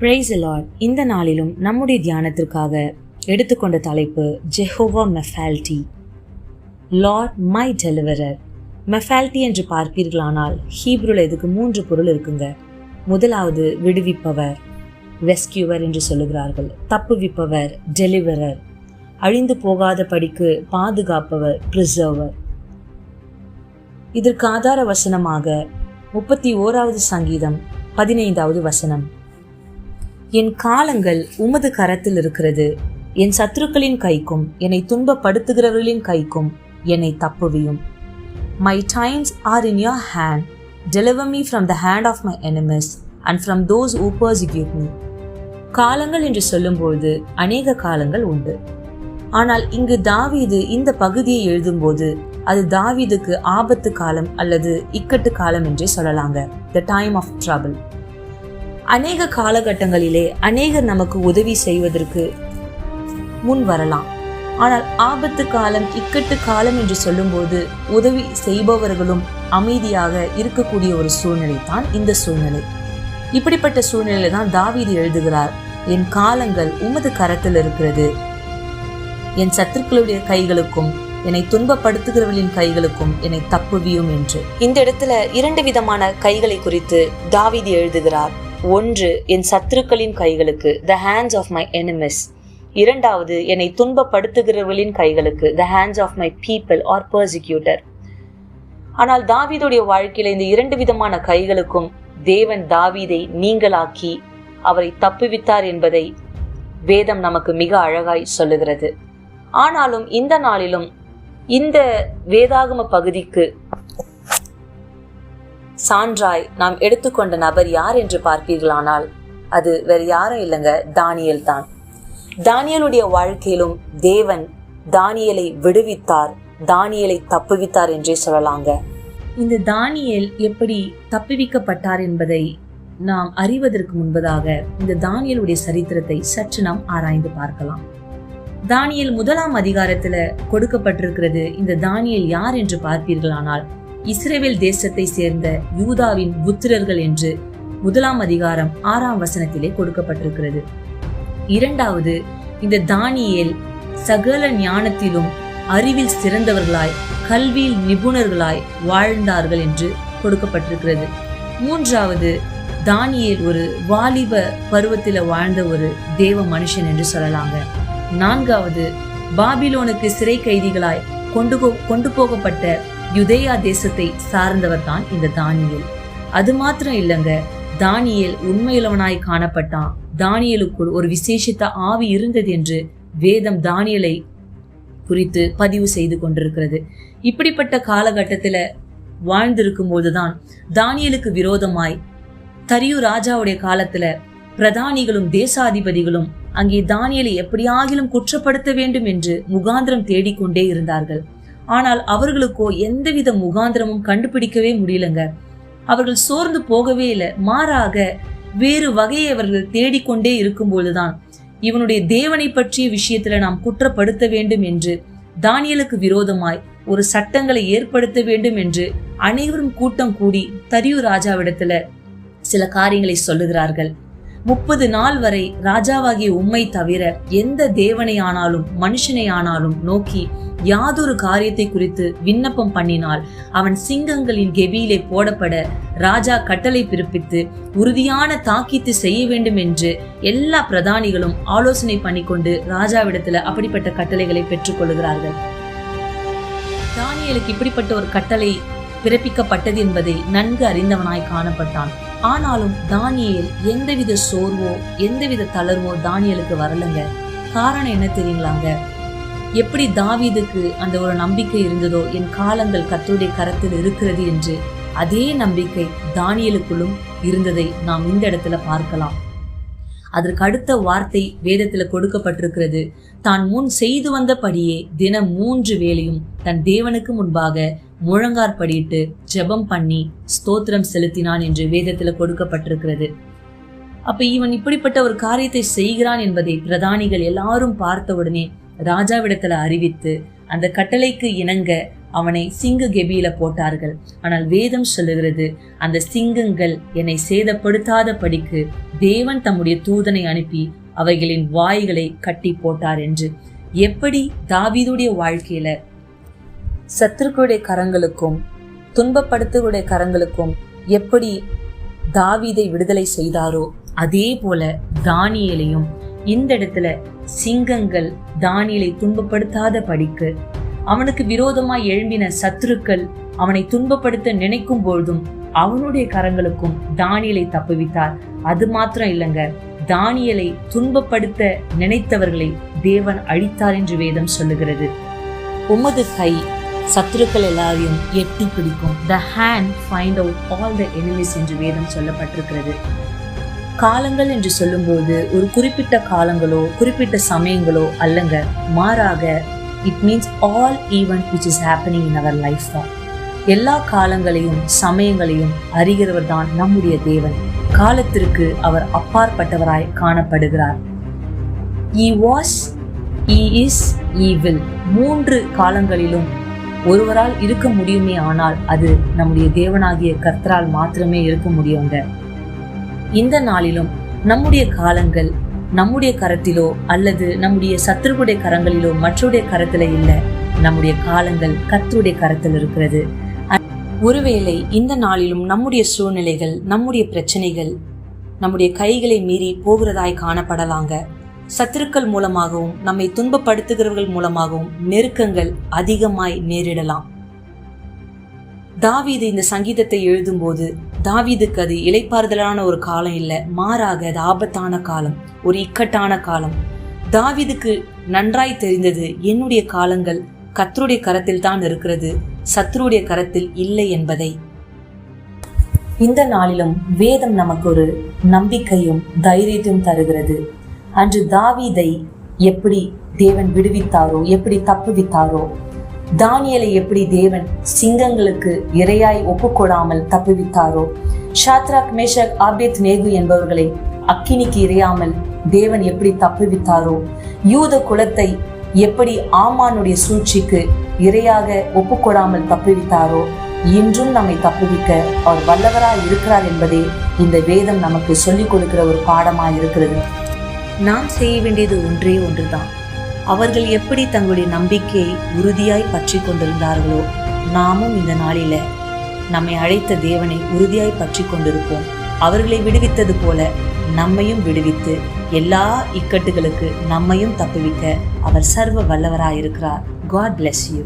Price Lord இந்த நாளிலும் நம்முடைய தியானத்திற்காக எடுத்துக்கொண்ட தலைப்பு ஜெஹோவா மெஃபால்டி லார்ட் மை டெலிவரர் மெஃபால்டி என்று பார்ப்பீர்களானால் ஹீப்ருல இதுக்கு மூன்று பொருள் இருக்குங்க. முதலாவது விடுவிப்பவர் ரெஸ்கியூவர் என்று சொல்லுகிறார்கள். தப்புவிப்பவர் டெலிவரர் அழிந்து போகாத படிக்கு பாதுகாப்பவர் பிரிசர்வர் இதற்கு ஆதார வசனமாக முப்பத்தி ஓராவது சங்கீதம் பதினைந்தாவது வசனம். என் காலங்கள் உமது கரத்தில் இருக்கிறது. என் சத்துருக்களின் கைக்கும் என்னை துன்பப்படுத்துகிறவர்களின் கைக்கும் என்னை தப்புவியும். My times are in your hand deliver me from the hand of my enemies and from those who persecute me காலங்கள் என்று சொல்லும்போது அநேக காலங்கள் உண்டு. ஆனால் இங்கு தாவீது இந்த பகுதியை எழுதும்போது அது தாவீதுக்கு ஆபத்து காலம் அல்லது இக்கட்டு காலம் என்றே சொல்லலாங்க. த டைம் ஆஃப் ட்ரபிள் அநேக காலகட்டங்களிலே அநேகர் நமக்கு உதவி செய்வதற்கு முன் வரலாம். ஆனால் ஆபத்து காலம் இக்கட்டு காலம் என்று சொல்லும்போது உதவி செய்பவர்களும் அமைதியாக இருக்கக்கூடிய ஒரு சூழ்நிலை தான் இந்த சூழ்நிலை. இப்படிப்பட்ட சூழ்நிலையில தான் தாவீது எழுதுகிறார் என் காலங்கள் உமது கரத்தில் இருக்கிறது. என் சத்துருக்களுடைய கைகளுக்கும் என்னை துன்பப்படுத்துகிறவர்களின் கைகளுக்கும் என்னை தப்புவியும் என்று. இந்த இடத்துல இரண்டு விதமான கைகளை குறித்து தாவீது எழுதுகிறார். ஒன்று என் சத்துருக்களின் கைகளுக்கு the hands of my enemies இரண்டாவது என்னை துன்பப்படுத்துகிறவர்களின் கைகளுக்கு the hands of my people are persecutor ஆனால் தாவீதுடைய வாழ்க்கையில இந்த இரண்டு விதமான கைகளுக்கும் தேவன் தாவீதை நீங்களாக்கி அவரை தப்புவித்தார் என்பதை வேதம் நமக்கு மிக அழகாய் சொல்லுகிறது. ஆனாலும் இந்த நாளிலும் இந்த வேதாகம பகுதிக்கு சான்றாய் நாம் எடுத்துக்கொண்ட நபர் யார் என்று பார்ப்பீர்களானால் அது வேறு யாரும் இல்லைங்க தானியல் தான். தானியலுடைய வாழ்க்கையிலும் தேவன் தானியலை விடுவித்தார் தானியலை தப்புவித்தார் என்றே சொல்லலாங்க. இந்த தானியல் எப்படி தப்புவிக்கப்பட்டார் என்பதை நாம் அறிவதற்கு முன்பதாக இந்த தானியலுடைய சரித்திரத்தை சற்று நாம் ஆராய்ந்து பார்க்கலாம். தானியல் முதலாம் அதிகாரத்துல கொடுக்கப்பட்டிருக்கிறது இந்த தானியல் யார் என்று பார்ப்பீர்களானால் இஸ்ரேவேல் தேசத்தை சேர்ந்த யூதாவின் புத்திரர்கள் என்று முதலாம் அதிகாரம் ஆறாம் வசனத்திலே கொடுக்கப்பட்டிருக்கிறது. இரண்டாவது இந்த தானியேல் சகல ஞானத்திலும் அறிவில் சிறந்தவர்களாய் கல்வியில் நிபுணர்களாய் வாழ்ந்தார்கள் என்று கொடுக்கப்பட்டிருக்கிறது. மூன்றாவது தானியேல் ஒரு வாலிப பருவத்தில் வாழ்ந்த ஒரு தேவ மனுஷன் என்று சொல்லலாங்க. நான்காவது பாபிலோனுக்கு சிறை கைதிகளாய் கொண்டு கொண்டு போகப்பட்ட யுதேயா தேசத்தை சார்ந்தவர் தான் இந்த தானியல். அது மாத்திரம் இல்லைங்க தானியல் உண்மையுள்ளவனாய் காணப்பட்டான். தானியலுக்குள் ஒரு விசேஷித்த ஆவி இருந்தது என்று வேதம் தானியலை குறித்து பதிவு செய்து கொண்டிருக்கிறது. இப்படிப்பட்ட காலகட்டத்துல வாழ்ந்திருக்கும் போதுதான் தானியலுக்கு விரோதமாய் தரியு ராஜாவுடைய காலத்துல பிரதானிகளும் தேசாதிபதிகளும் அங்கே தானியலை எப்படியாகிலும் குற்றப்படுத்த வேண்டும் என்று முகாந்திரம் தேடிக்கொண்டே இருந்தார்கள். ஆனால் அவர்களுக்கோ எந்தவித முகாந்திரமும் கண்டுபிடிக்கவே முடியலங்க. அவர்கள் சோர்ந்து போகவே இல்லை. மாறாக வேறு வகையை அவர்கள் தேடிக்கொண்டே இருக்கும்போதுதான் இவனுடைய தேவனை பற்றிய விஷயத்துல நாம் குற்றப்படுத்த வேண்டும் என்று தானியலுக்கு விரோதமாய் ஒரு சட்டங்களை ஏற்படுத்த வேண்டும் என்று அனைவரும் கூட்டம் கூடி தரியூர் ராஜாவிடத்துல சில காரியங்களை சொல்லுகிறார்கள். முப்பது நாள் வரை ராஜாவாகிய உம்மை தவிர எந்த தேவனை ஆனாலும் மனுஷனை ஆனாலும் நோக்கி யாதொரு காரியத்தை குறித்து விண்ணப்பம் பண்ணினால் அவன் சிங்கங்களின் கெபியிலே போடப்பட ராஜா கட்டளை பிறப்பித்து உறுதியான தாக்கித்து செய்ய வேண்டும் என்று எல்லா பிரதானிகளும் ஆலோசனை பண்ணிக்கொண்டு ராஜாவிடத்துல அப்படிப்பட்ட கட்டளைகளை பெற்றுக்கொள்கிறார்கள் தானியலுக்கு இப்படிப்பட்ட ஒரு கட்டளை பிறப்பிக்கப்பட்டது என்பதை நன்கு அறிந்தவனாய் காணப்பட்டான். ஆனாலும் தானியல் எந்தவித சோர்வோ எந்தவித தளர்வோ தானியலுக்கு வரலங்க. காரணம் என்ன தெரியுங்களாங்க? எப்படி தாவீதுக்கு அந்த ஒரு நம்பிக்கை இருந்ததோ என் காலங்கள் கத்துடைய கரத்தில் இருக்கிறது என்று அதே நம்பிக்கை தானியலுக்குள்ளும் இருந்ததை நாம் இந்த இடத்துல பார்க்கலாம். அதற்கு அடுத்த வார்த்தை வேதத்தில் கொடுக்கப்பட்டிருக்கிறது. தான் முன் செய்து வந்தபடியே தினம் மூன்று வேளையும் தன் தேவனுக்கு முன்பாக முழங்காற்படியிட்டு ஜெபம் பண்ணி ஸ்தோத்திரம் செலுத்தினான் என்று வேதத்துல கொடுக்கப்பட்டிருக்கிறது. அப்ப இவன் இப்படிப்பட்ட ஒரு காரியத்தை செய்கிறான் என்பதை பிரதானிகள் எல்லாரும் பார்த்த உடனே ராஜாவிடத்துல அறிவித்து அந்த கட்டளைக்கு இணங்க அவனை சிங்க கெபியில போட்டார்கள். ஆனால் வேதம் சொல்லுகிறது அந்த சிங்கங்கள் என்னை சேதப்படுத்தாத படிக்கு தேவன் தம்முடைய தூதனை அனுப்பி அவைகளின் வாய்களை கட்டி போட்டார் என்று. எப்படி? தாவீதுடைய வாழ்க்கையில சத்துருக்களுடைய கரங்களுக்கும் துன்பப்படுத்துகளுடைய கரங்களுக்கும் எப்படி தாவீதை விடுதலை செய்தாரோ அதே போல தானியலையும் இந்த இடத்துல சிங்கங்கள் தானியலை துன்பப்படுத்தாத படிக்கு அவனுக்கு விரோதமாய் எழும்பின சத்துருக்கள் அவனை துன்பப்படுத்த நினைக்கும் பொழுதும் அவனுடைய கரங்களுக்கும் தானியலை தப்புவித்தார். அது மாத்திரம் இல்லைங்க தானியலை துன்பப்படுத்த நினைத்தவர்களை தேவன் அழித்தார் என்று வேதம் சொல்லுகிறது. உமது கை சத்துருக்கள் எல்லாரையும் எட்டி பிடிக்கும். The hand find out all the enemies என்று வேதம் சொல்லப்பட்டிருக்கிறது. காலங்கள் என்று சொல்லும்போது ஒரு குறிப்பிட்ட காலங்களோ குறிப்பிட்ட சமயங்களோ அல்லங்க மாறாக it means all event which is happening in our life தான். எல்லா காலங்களையும் சமயங்களையும் அறிகிறவர் தான் நம்முடைய தேவன். காலத்திற்கு அவர் அப்பாற்பட்டவராய் காணப்படுகிறார். He was he is he will மூன்று காலங்களிலும் ஒருவரால் இருக்க முடியுமே ஆனால் அது நம்முடைய தேவனாகிய கர்த்தரால் மாத்திரமே இருக்க முடியுங்க இந்த நாளிலும் நம்முடைய காலங்கள் நம்முடைய கரத்திலோ அல்லது நம்முடைய சத்துருடைய கரங்களிலோ மற்றவருடைய கரத்துல இல்ல. நம்முடைய காலங்கள் கத்துடைய கரத்தில் இருக்கிறது. ஒருவேளை இந்த நாளிலும் நம்முடைய சூழ்நிலைகள் நம்முடைய பிரச்சனைகள் நம்முடைய கைகளை மீறி போகிறதாய் காணப்படலாங்க. சத்துருக்கள் மூலமாகவும் நம்மை துன்பப்படுத்துகிறவர்கள் மூலமாகவும் நெருக்கங்கள் அதிகமாய் நேரிடலாம். தாவீது இந்த சங்கீதத்தை எழுதும்போது தாவீதுக்கு அது இலைப்பாறுதலான ஒரு காலம் இல்லை மாறாக அது ஆபத்தான காலம் ஒரு இக்கட்டான காலம். தாவீதுக்கு நன்றாய் தெரிந்தது என்னுடைய காலங்கள் கத்தருடைய கரத்தில் தான் இருக்கிறது சத்ருடைய கரத்தில் இல்லை என்பதை. இந்த நாளிலும் வேதம் நமக்கு ஒரு நம்பிக்கையும் தைரியத்தையும் தருகிறது. அன்று தாவீதை எப்படி தேவன் விடுவித்தாரோ எப்படி தப்புவித்தாரோ தானியலை எப்படி தேவன் சிங்கங்களுக்கு இரையாய் ஒப்புக்கொடாமல் தப்புவித்தாரோ ஷாத்ராக் மேஷக் ஆபேத் நேகு என்பவர்களை அக்கினிக்கு இறையாமல் தேவன் எப்படி தப்புவித்தாரோ யூத குலத்தை எப்படி ஆமானுடைய சூழ்ச்சிக்கு இரையாக ஒப்புக்கொடாமல் தப்புவித்தாரோ இன்றும் நம்மை தப்புவிக்க அவர் வல்லவராய் இருக்கிறார் என்பதே இந்த வேதம் நமக்கு சொல்லிக் கொடுக்கிற ஒரு பாடமாய் இருக்கிறது நாம் செய்ய வேண்டியது ஒன்றே ஒன்றுதான். அவர்கள் எப்படி தங்களுடைய நம்பிக்கையை உறுதியாய் பற்றி கொண்டிருந்தார்களோ நாமும் இந்த நாளில நம்மை அழைத்த தேவனை உறுதியாய் பற்றி கொண்டிருப்போம். அவர்களை விடுவித்தது போல நம்மையும் விடுவித்து எல்லா இக்கட்டுகளுக்கு நம்மையும் தப்புவிக்க அவர் சர்வ வல்லவராயிருக்கிறார். God bless you